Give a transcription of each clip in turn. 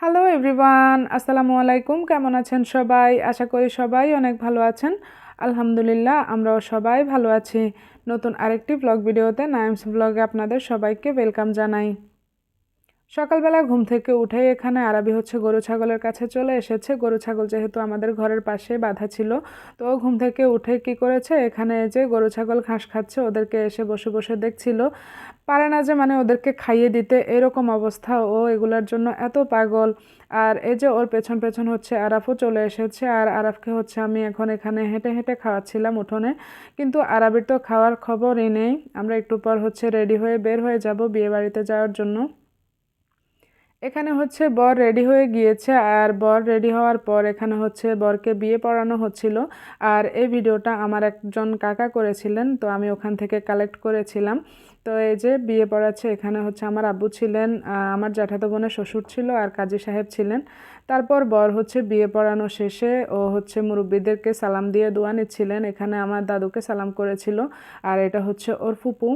Hello everyone আসসালামু আলাইকুম কেমন আছেন সবাই? আশা করি সবাই অনেক ভালো আছেন। আলহামদুলিল্লাহ, আমরাও সবাই ভালো আছি। নতুন আরেকটি ব্লগ ভিডিওতে নাইমস ব্লগে আপনাদের সবাইকে ওয়েলকাম জানাই। সকালবেলা ঘুম থেকে উঠেই এখানে আরবি হচ্ছে গরু ছাগলের কাছে চলে এসেছে। গরু ছাগল যেহেতু আমাদের ঘরের পাশে বাধা ছিল, তো ঘুম থেকে উঠে কি করেছে? এখানে যে গরু ছাগল ঘাস খাচ্ছে, ওদেরকে এসে বসে বসে দেখছিল। পারে না যে মানে ওদেরকে খাইয়ে দিতে, এরকম অবস্থা। ও এগুলার জন্য এত পাগল। আর এই যে ওর পেছন পেছন হচ্ছে আরাফও চলে এসেছে। আর আরাফকে হচ্ছে আমি এখন এখানে হেঁটে হেঁটে খাওয়াচ্ছিলাম উঠোনে। কিন্তু আরবির তো খাওয়ার খবরই নেই। আমরা একটু পর হচ্ছে রেডি হয়ে বের হয়ে যাব বিয়ে বাড়িতে যাওয়ার জন্য। এখানে হচ্ছে বর রেডি হয়ে গিয়েছে। আর বর রেডি হওয়ার পর এখানে হচ্ছে বরকে বিয়ে পড়ানো হচ্ছিল। আর এই ভিডিওটা আমার একজন কাকা করেছিলেন, তো আমি ওখান থেকে কালেক্ট করেছিলাম। তো এই যে বিয়ে পড়াচ্ছে, এখানে হচ্ছে আমার আব্বু ছিলেন আমার জ্যাঠাতো বোনের শ্বশুর ছিল আর কাজী সাহেব ছিলেন। তারপর বর হচ্ছে বিয়ে পড়ানো শেষে, ও হচ্ছে মুরব্বীদেরকে সালাম দিয়ে দোয়া নিচ্ছিলেন। এখানে আমার দাদুকে সালাম করেছিল, আর এটা হচ্ছে ওর ফুপু।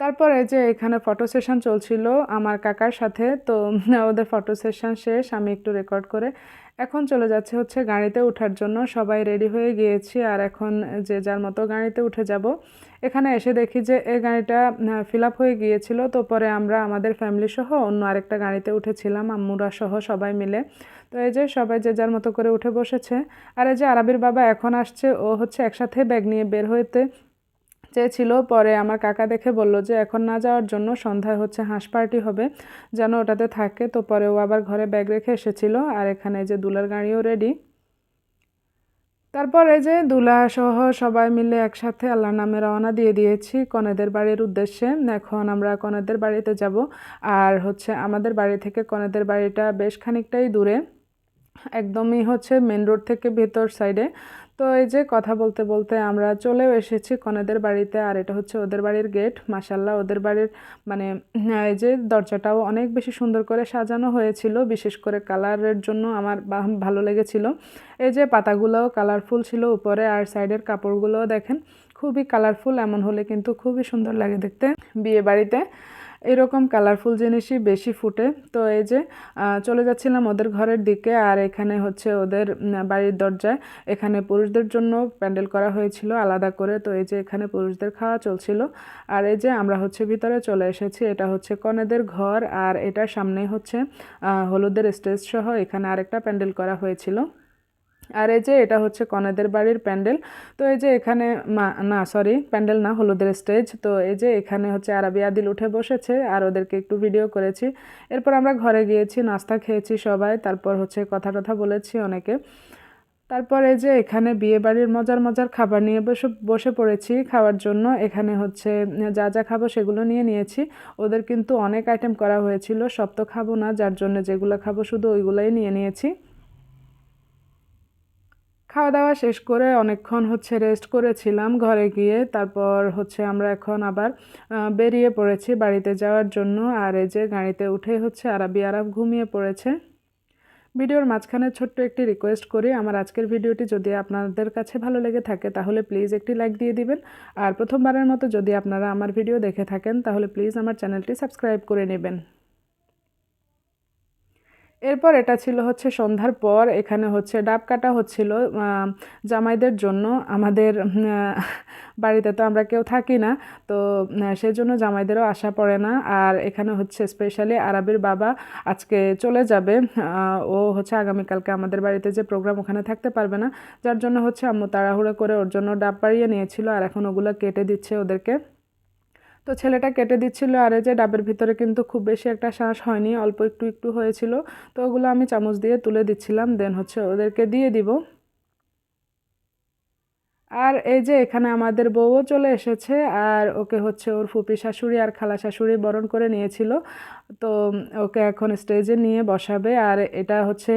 তারপরে যে এখানে ফটো সেশন চলছিল আমার কাকার সাথে, তো ওদের ফটো সেশন শেষ, আমি একটু রেকর্ড করে এখন চলে যাচ্ছে হচ্ছে গাড়িতে ওঠার জন্য। সবাই রেডি হয়ে গিয়েছি আর এখন যে যার মতো গাড়িতে উঠে যাব। এখানে এসে দেখি যে এই গাড়িটা ফিল আপ হয়ে গিয়েছিল, তো পরে আমরা আমাদের ফ্যামিলি সহ অন্য আরেকটা গাড়িতে উঠেছিলাম, আম্মুরা সহ সবাই মিলে। তো এই যে সবাই যে যার মতো করে উঠে বসেছে। আর এই যে আরবির বাবা এখন আসছে, ও হচ্ছে একসাথে ব্যাগ নিয়ে বের হইতে চেয়েছিল, পরে আমার কাকা দেখে বলল যে এখন না যাওয়ার জন্য সন্ধ্যায় হচ্ছে হাঁস পার্টি হবে, যেন ওটাতে থাকে। তো পরে ও আবার ঘরে ব্যাগ রেখে এসেছিল, আর এখানে যে দুলার গাড়িও রেডি তারপর এই যে দুলা সহ সবাই মিলে একসাথে আল্লাহ নামে রওনা দিয়ে দিয়েছি কনেদের বাড়ির উদ্দেশ্যে। এখন আমরা কনেদের বাড়িতে যাব, আর হচ্ছে আমাদের বাড়ি থেকে কনেদের বাড়িটা বেশ খানিকটাই দূরে। একদমই হচ্ছে মেন রোড থেকে ভেতর সাইডে তো এই যে কথা বলতে বলতে আমরা চলেও এসেছি কনেদের বাড়িতে, আর এটা হচ্ছে ওদের বাড়ির গেট মাসাল্লাহ ওদের বাড়ির মানে এই যে দরজাটাও অনেক বেশি সুন্দর করে সাজানো হয়েছিল, বিশেষ করে কালারের জন্য আমার ভালো লেগেছিল। এই যে পাতাগুলোও কালারফুল ছিল উপরে, আর সাইডের কাপড়গুলোও দেখেন, খুবই কালারফুল এমন হলে কিন্তু খুবই সুন্দর লাগে দেখতে। বিয়ে বাড়িতে এরকম কালারফুল জিনিসই বেশি ফুটে। তো এই যে চলে যাচ্ছিলাম ওদের ঘরের দিকে আর এখানে হচ্ছে ওদের বাড়ির দরজায়। এখানে পুরুষদের জন্য প্যান্ডেল করা হয়েছিল আলাদা করে। তো এই যে, এখানে পুরুষদের খাওয়া চলছিল। আর এই যে, আমরা হচ্ছে ভিতরে চলে এসেছি। এটা হচ্ছে কনেদের ঘর। আর এটার সামনে হচ্ছে হলুদের স্টেজ সহ এখানে আরেকটা প্যান্ডেল করা হয়েছিল। আর এই যে এটা হচ্ছে কনেদের বাড়ির প্যান্ডেল। তো এই যে এখানে না সরি প্যান্ডেল না, হলুদের স্টেজ তো এই যে এখানে হচ্ছে আরবি আদিল উঠে বসেছে আর ওদেরকে একটু ভিডিও করেছি। এরপর আমরা ঘরে গিয়েছি, নাস্তা খেয়েছি সবাই। তারপর হচ্ছে কথা টথা বলেছি অনেকে। তারপরে যে এখানে বিয়ে বাড়ির মজার মজার খাবার নিয়ে বসে বসে পড়েছি। খাওয়ার জন্য এখানে হচ্ছে যা যা খাব সেগুলো নিয়ে নিয়েছি। ওদের কিন্তু অনেক আইটেম করা হয়েছিল। সব তো খাব না, যার জন্য যেগুলো খাব শুধু ওইগুলোই নিয়ে নিয়েছি। খাওয়া দাওয়া শেষ করে অনেকক্ষণ হচ্ছে রেস্ট করেছিলাম ঘরে গিয়ে। তারপর হচ্ছে আমরা এখন আবার বেরিয়ে পড়েছি বাড়িতে যাওয়ার জন্য। আর এই যে গাড়িতে উঠে হচ্ছে আরাবি আরাব ঘুমিয়ে পড়েছে। ভিডিওর মাঝখানে ছোট্ট একটি রিকোয়েস্ট করি। আমার আজকের ভিডিওটি যদি আপনাদের কাছে ভালো লেগে থাকে তাহলে প্লিজ একটি লাইক দিয়ে দিবেন। আর প্রথমবারের মতো যদি আপনারা আমার ভিডিও দেখে থাকেন তাহলে প্লিজ আমার চ্যানেলটি সাবস্ক্রাইব করে নেবেন। এরপর এটা ছিল হচ্ছে সন্ধ্যার পর, এখানে হচ্ছে ডাব কাটা হচ্ছিল জামাইদের জন্য। আমাদের বাড়িতে তো আমরা কেউ থাকি না, তো সেই জন্য জামাইদেরও আশা পড়ে না। আর এখানে হচ্ছে স্পেশালি আরবির বাবা আজকে চলে যাবে ও হচ্ছে আগামীকালকে আমাদের বাড়িতে যে প্রোগ্রাম ওখানে থাকতে পারবে না। যার জন্য হচ্ছে আম্মু তাড়াহুড়ো করে ওর জন্য ডাব পাড়িয়ে নিয়েছিল, আর এখন ওগুলো কেটে দিচ্ছে ওদেরকে। তো ছেলেটা কেটে দিচ্ছিল আর এই যে ডাবের ভিতরে কিন্তু খুব বেশি একটা শ্বাস হয়নি, অল্প একটু একটু হয়েছিল। তো ওগুলো আমি চামচ দিয়ে তুলে দিচ্ছিলাম দেন হচ্ছে ওদেরকে দিয়ে দিব। আর এই যে এখানে আমাদের বউও চলে এসেছে, আর ওকে হচ্ছে ওর ফুপি শাশুড়ি আর খালা শাশুড়ি বরণ করে নিয়েছিল। তো ওকে এখন স্টেজে নিয়ে বসাবে, আর এটা হচ্ছে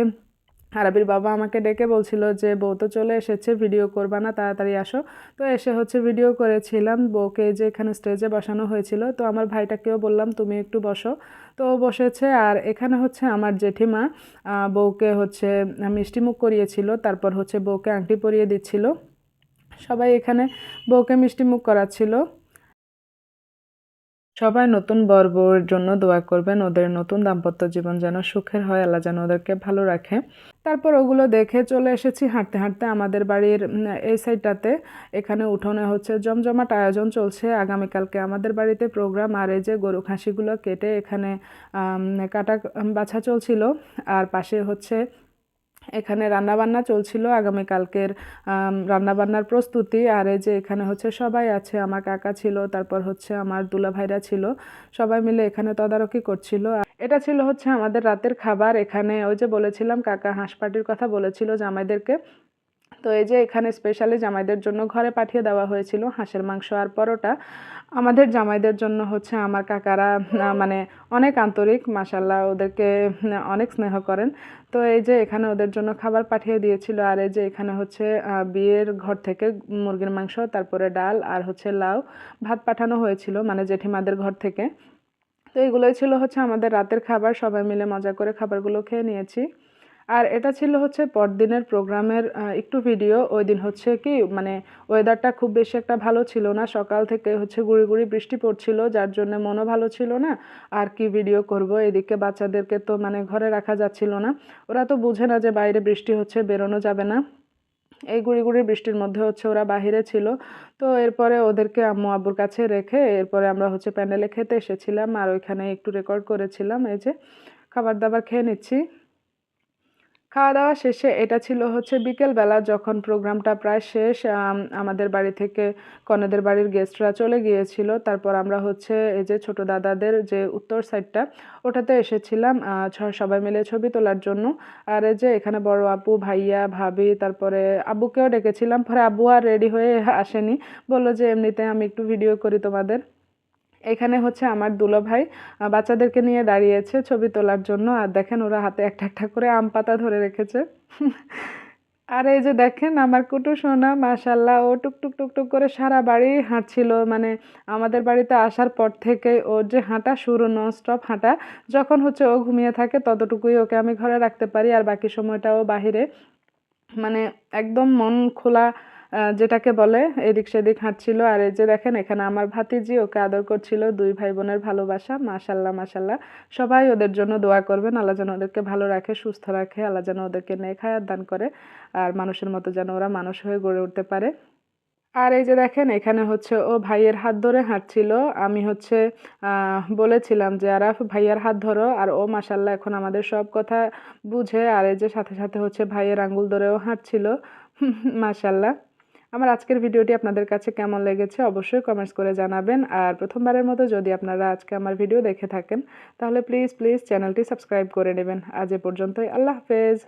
আরবির বাবা আমাকে ডেকে বলছিল যে, বউ তো চলে এসেছে ভিডিও করবা না, তাড়াতাড়ি আসো। তো এসে হচ্ছে ভিডিও করেছিলাম। বউকে যে এখানে স্টেজে বসানো হয়েছিল, তো আমার ভাইটাকেও বললাম, তুমি একটু বসো। তো বসেছে, আর এখানে হচ্ছে আমার জেঠিমা বউকে হচ্ছে মিষ্টিমুখ করিয়েছিল, তারপর হচ্ছে বউকে আংটি পরিয়ে দিচ্ছিল। সবাই এখানে বউকে মিষ্টিমুখ করাচ্ছিল। সবাই নতুন বর বউয়ের জন্য দোয়া করবেন, ওদের নতুন দাম্পত্য জীবন যেন সুখের হয়, আল্লাহ যেন ওদেরকে ভালো রাখে। তারপর ওগুলো দেখে চলে এসেছি হাঁটতে হাঁটতে আমাদের বাড়ির এই সাইডটাতে। এখানে উঠোনে হচ্ছে জমজমাট আয়োজন চলছে আগামীকালকে আমাদের বাড়িতে প্রোগ্রাম। আর এই যে গরু খাসিগুলো কেটে এখানে কাটা বাছা চলছিল। আর পাশে হচ্ছে এখানে রান্নাবান্না চলছিল আগামীকালকের রান্নাবান্নার প্রস্তুতি। আর এই যে এখানে হচ্ছে সবাই আছে, আমার কাকা ছিল, তারপর হচ্ছে আমার দুলাভাইরা ছিল, সবাই মিলে এখানে তদারকি করছিল। এটা ছিল হচ্ছে আমাদের রাতের খাবার। এখানে ওই যে বলেছিলাম, কাকা হাঁস পাটির কথা বলেছিল জামাইদেরকে। তো এই যে এখানে স্পেশালি জামাইদের জন্য ঘরে পাঠিয়ে দেওয়া হয়েছিল হাঁসের মাংস আর পরোটা। আমাদের জামাইদের জন্য হচ্ছে আমার কাকারা মানে অনেক আন্তরিক মাসাল্লাহ ওদেরকে অনেক স্নেহ করেন। তো এই যে এখানে ওদের জন্য খাবার পাঠিয়ে দিয়েছিল আর এই যে এখানে হচ্ছে বিয়ের ঘর থেকে মুরগির মাংস, তারপরে ডাল আর হচ্ছে লাউ ভাত পাঠানো হয়েছিল মানে জেঠিমাদের ঘর থেকে। তো এগুলোই ছিল হচ্ছে আমাদের রাতের খাবার। সবাই মিলে মজা করে খাবারগুলো খেয়ে নিয়েছি। আর এটা ছিল হচ্ছে পরদিনের প্রোগ্রামের একটু ভিডিও ওই দিন হচ্ছে কি মানে ওয়েদারটা খুব বেশি একটা ভালো ছিল না। সকাল থেকে হচ্ছে গুড়ি গুড়ি বৃষ্টি পড়ছিল, যার জন্য মনও ভালো ছিল না। আর কি ভিডিও করব? এদিকে বাচ্চাদেরকে তো মানে ঘরে রাখা যাচ্ছিল না। ওরা তো বুঝে না যে বাইরে বৃষ্টি হচ্ছে, বেরোনো যাবে না। এই গুড়ি গুড়ি বৃষ্টির মধ্যে হচ্ছে ওরা বাহিরে ছিল। তো এরপরে ওদেরকে আম্মু আব্বুর কাছে রেখে এরপরে আমরা হচ্ছে প্যান্ডেলে খেতে এসেছিলাম। আর ওইখানে একটু রেকর্ড করেছিলাম। এই যে খাবার দাবার খেয়ে নিচ্ছি। খাওয়া দাওয়া শেষে এটা ছিল হচ্ছে বিকেলবেলা যখন প্রোগ্রামটা প্রায় শেষ আমাদের বাড়ি থেকে কনেদের বাড়ির গেস্টরা চলে গিয়েছিল। তারপর আমরা হচ্ছে এই যে ছোট দাদাদের যে উত্তর সাইডটা ওটাতে এসেছিলাম। সবাই মিলে ছবি তোলার জন্য। আর এই যে এখানে বড় আপু, ভাইয়া, ভাবি, তারপরে আব্বুকেও ডেকেছিলাম। পরে আব্বু আর রেডি হয়ে আসেনি। বলল যে, এমনিতে আমি একটু ভিডিও করি তোমাদের। এখানে হচ্ছে আমার দুলো ভাই বাচ্চাদেরকে নিয়ে দাঁড়িয়েছে ছবি তোলার জন্য। আর দেখেন ওরা হাতে একটা একটা করে আম পাতা ধরে রেখেছে। আর এই যে দেখেন আমার কুটু সোনা মাশাল্লাহ ও টুকটুক টুক টুক টুক করে সারা বাড়ি হাঁটছিল। মানে আমাদের বাড়িতে আসার পর থেকে ওর যে হাঁটা শুরু ননস্টপ হাঁটা, যখন হচ্ছে ও ঘুমিয়ে থাকে ততটুকুই ওকে আমি ঘরে রাখতে পারি। আর বাকি সময়টা ও বাহিরে। মানে একদম মন খোলা যেটাকে বলে এদিক সেদিক হাঁটছিল। আর এই যে দেখেন, এখানে আমার ভাতিজি, ওকে আদর করছিল। দুই ভাই বোনের ভালোবাসা, মাশাল্লাহ মাশাল্লাহ। সবাই ওদের জন্য দোয়া করবেন। আল্লাহ যেন ওদেরকে ভালো রাখে, সুস্থ রাখে। আল্লাহ যেন ওদেরকে নেক হায়াত দান করে। আর মানুষের মতো যেন ওরা মানুষ হয়ে গড়ে উঠতে পারে। আর এই যে দেখেন, এখানে হচ্ছে ও ভাইয়ের হাত ধরে হাঁটছিল। আমি হচ্ছে বলেছিলাম যে, আরাফ, ভাইয়ার হাত ধরো। আর ও মাসাল্লাহ এখন আমাদের সব কথা বুঝে। আর এই যে সাথে সাথে হচ্ছে ভাইয়ের আঙ্গুল ধরেও হাঁটছিল। মাসাল্লাহ আমার আজকের ভিডিওটি আপনাদের কাছে কেমন লেগেছে অবশ্যই কমেন্টস করে জানাবেন। আর প্রথমবারের মতো যদি আপনারা আজকে আমার ভিডিও দেখে থাকেন, তাহলে প্লিজ প্লিজ চ্যানেলটি সাবস্ক্রাইব করে নেবেন। আজ এ পর্যন্তই। আল্লাহ হাফেজ।